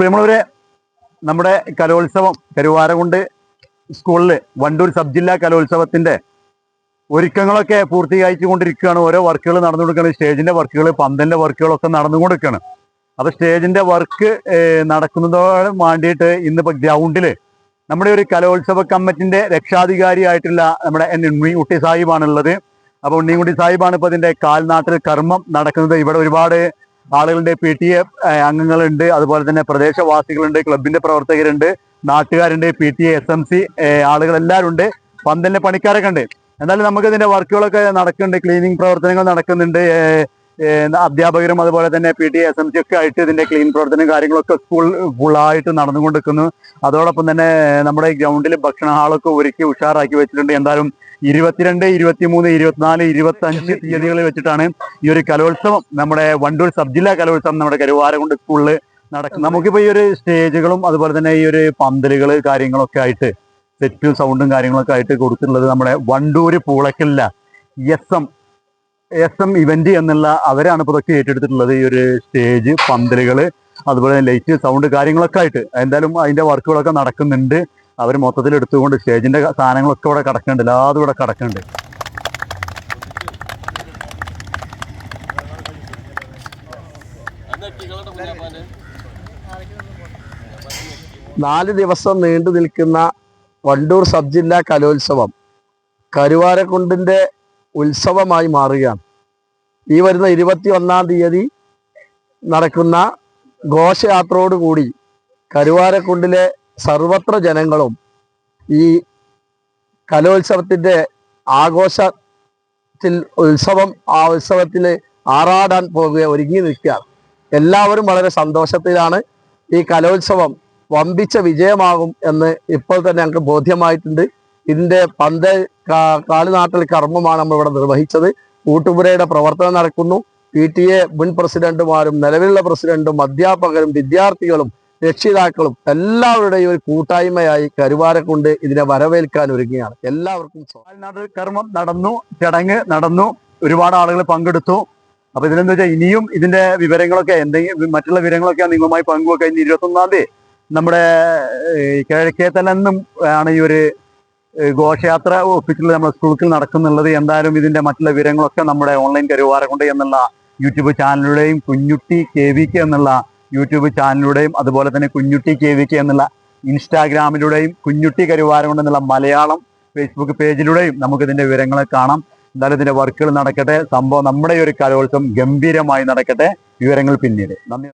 പ്രിയമുള്ളവരെ നമ്മുടെ കലോത്സവം കരുവാരകുണ്ട് സ്കൂളിൽ വണ്ടൂർ സബ് ജില്ലാ കലോത്സവത്തിന്റെ ഒരുക്കങ്ങളൊക്കെ പൂർത്തീകരിച്ചുകൊണ്ടിരിക്കുകയാണ്. ഓരോ വർക്കുകൾ നടന്നുകൊടുക്കുകയാണ് സ്റ്റേജിന്റെ വർക്കുകൾ പന്തലിന്റെ വർക്കുകളൊക്കെ നടന്നുകൊണ്ടിരിക്കുകയാണ്. അപ്പൊ സ്റ്റേജിന്റെ വർക്ക് നടക്കുന്നതോടെ വേണ്ടിയിട്ട് ഇന്നിപ്പോ ഗ്രൗണ്ടിൽ നമ്മുടെ ഒരു കലോത്സവ കമ്മിറ്റിന്റെ രക്ഷാധികാരിയായിട്ടുള്ള നമ്മുടെ എൻ ഉണ്ണിക്കുട്ടി സാഹിബാണുള്ളത്. അപ്പൊ ഉണ്ണിക്കുട്ടി സാഹിബാണ് ഇപ്പൊ ഇതിന്റെ കാൽനാട്ടിൽ കർമ്മം നടക്കുന്നത്. ഇവിടെ ഒരുപാട് ആളുകളുണ്ട് പി ടി എ അംഗങ്ങളുണ്ട്. അതുപോലെ തന്നെ പ്രദേശവാസികളുണ്ട് ക്ലബിന്റെ പ്രവർത്തകരുണ്ട് നാട്ടുകാരുണ്ട് P T A S M C ആളുകളെല്ലാവരും ഉണ്ട് പന്തലിന്റെ പണിക്കാരൊക്കെ ഉണ്ട്. എന്നാലും നമുക്ക് ഇതിന്റെ വർക്കുകളൊക്കെ നടക്കുന്നുണ്ട്. ക്ലീനിങ് പ്രവർത്തനങ്ങൾ നടക്കുന്നുണ്ട്. അധ്യാപകരും അതുപോലെ തന്നെ P T S M C ഒക്കെ ആയിട്ട് ഇതിന്റെ ക്ലീൻ പ്രവർത്തനം കാര്യങ്ങളൊക്കെ സ്കൂൾ ഫുള്ളായിട്ട് നടന്നുകൊണ്ടിരിക്കുന്നു. അതോടൊപ്പം തന്നെ നമ്മുടെ ഗ്രൗണ്ടിൽ ഭക്ഷണ ഹാളൊക്കെ ഒരുക്കി ഉഷാറാക്കി വെച്ചിട്ടുണ്ട്. എന്തായാലും ഇരുപത്തിരണ്ട് ഇരുപത്തിമൂന്ന് ഇരുപത്തിനാല് ഇരുപത്തി അഞ്ച് തീയതികളിൽ വെച്ചിട്ടാണ് ഈ ഒരു കലോത്സവം. നമ്മുടെ വണ്ടൂർ സബ് ജില്ലാ കലോത്സവം നമ്മുടെ കരുവാരകുണ്ട് സ്കൂളിൽ നടക്കും നമുക്കിപ്പോ ഈ ഒരു സ്റ്റേജുകളും അതുപോലെ തന്നെ ഈ ഒരു പന്തലുകൾ കാര്യങ്ങളൊക്കെ ആയിട്ട് സെറ്റും സൗണ്ടും കാര്യങ്ങളൊക്കെ ആയിട്ട് കൊടുത്തിട്ടുള്ളത് നമ്മുടെ Wandoor Poolakkal S M S M event എന്നുള്ള അവരാണ് ഇപ്പോൾ ഇതൊക്കെ ഏറ്റെടുത്തിട്ടുള്ളത്. ഈ ഒരു സ്റ്റേജ് പന്തലുകൾ അതുപോലെ ലൈറ്റ് സൗണ്ട് കാര്യങ്ങളൊക്കെ ആയിട്ട്. എന്തായാലും അതിന്റെ വർക്കുകളൊക്കെ നടക്കുന്നുണ്ട്. അവർ മൊത്തത്തിൽ എടുത്തുകൊണ്ട് സ്റ്റേജിന്റെ സാധനങ്ങളൊക്കെ ഇവിടെ കിടക്കുന്നുണ്ട്. എല്ലാതും ഇവിടെ കിടക്കുന്നുണ്ട്. നാല് ദിവസം നീണ്ടു നിൽക്കുന്ന വണ്ടൂർ സബ് ജില്ലാ കലോത്സവം കരുവാരക്കുണ്ടിന്റെ ഉത്സവമായി മാറുകയാണ്. ഈ വരുന്ന ഇരുപത്തി ഒന്നാം തീയതി നടക്കുന്ന ഘോഷയാത്രയോടുകൂടി കരുവാരക്കുണ്ടിലെ സർവത്ര ജനങ്ങളും ഈ കലോത്സവത്തിന്റെ ആഘോഷത്തിൽ ഉത്സവം ആ ഉത്സവത്തിൽ ആറാടാൻ പോകുക ഒരുങ്ങി നിൽക്കുകയാണ് എല്ലാവരും വളരെ സന്തോഷത്തിലാണ് ഈ കലോത്സവം വമ്പിച്ച വിജയമാകും എന്ന് ഇപ്പോൾ തന്നെ ഞങ്ങൾക്ക് ബോധ്യമായിട്ടുണ്ട്. ഇതിന്റെ പന്ത് കാലുനാട്ടൽ കർമ്മമാണ് നമ്മൾ ഇവിടെ നിർവഹിച്ചത്. കൂട്ടുപുരയുടെ പ്രവർത്തനം നടക്കുന്നു. പി ടി എ മുൻ പ്രസിഡന്റുമാരും നിലവിലുള്ള പ്രസിഡന്റും അധ്യാപകരും വിദ്യാർത്ഥികളും രക്ഷിതാക്കളും എല്ലാവരുടെയും ഒരു കൂട്ടായ്മയായി കരുവാരക്കൊണ്ട് ഇതിനെ വരവേൽക്കാൻ ഒരുങ്ങുകയാണ്. എല്ലാവർക്കും കർമ്മം നടന്നു ചടങ്ങ് നടന്നു ഒരുപാട് ആളുകൾ പങ്കെടുത്തു. അപ്പൊ ഇതിനെന്താ വെച്ചാൽ ഇനിയും ഇതിന്റെ വിവരങ്ങളൊക്കെ എന്തെങ്കിലും മറ്റുള്ള വിവരങ്ങളൊക്കെ നിങ്ങളുമായി പങ്കുവെക്കുക ഇനി ഇരുപത്തി ഒന്നാം തീയതി നമ്മുടെ കിഴക്കേത്തലെന്നും ആണ് ഈ ഒരു ഘോഷയാത്ര ഒഫീഷ്യൽ നമ്മുടെ സ്കൂളിൽ നടക്കുന്നുള്ളത് എന്തായാലും ഇതിന്റെ മറ്റുള്ള വിവരങ്ങളൊക്കെ നമ്മുടെ ഓൺലൈൻ കരുവാരക്കുണ്ട് എന്നുള്ള യൂട്യൂബ് ചാനലിലൂടെയും കുഞ്ഞുട്ടി കെ വി കെ എന്നുള്ള യൂട്യൂബ് ചാനലിലൂടെയും അതുപോലെ തന്നെ കുഞ്ഞുട്ടി കെ വി കെ എന്നുള്ള ഇൻസ്റ്റാഗ്രാമിലൂടെയും കുഞ്ഞുട്ടി കരുവാരക്കുണ്ട് എന്നുള്ള മലയാളം ഫേസ്ബുക്ക് പേജിലൂടെയും നമുക്ക് ഇതിന്റെ വിവരങ്ങൾ കാണാം. എന്തായാലും ഇതിന്റെ വർക്കുകൾ നടക്കട്ടെ. സംഭവം നമ്മുടെ ഈ ഒരു കലോത്സവം ഗംഭീരമായി നടക്കട്ടെ. വിവരങ്ങൾ പിന്നീട്. നന്ദി.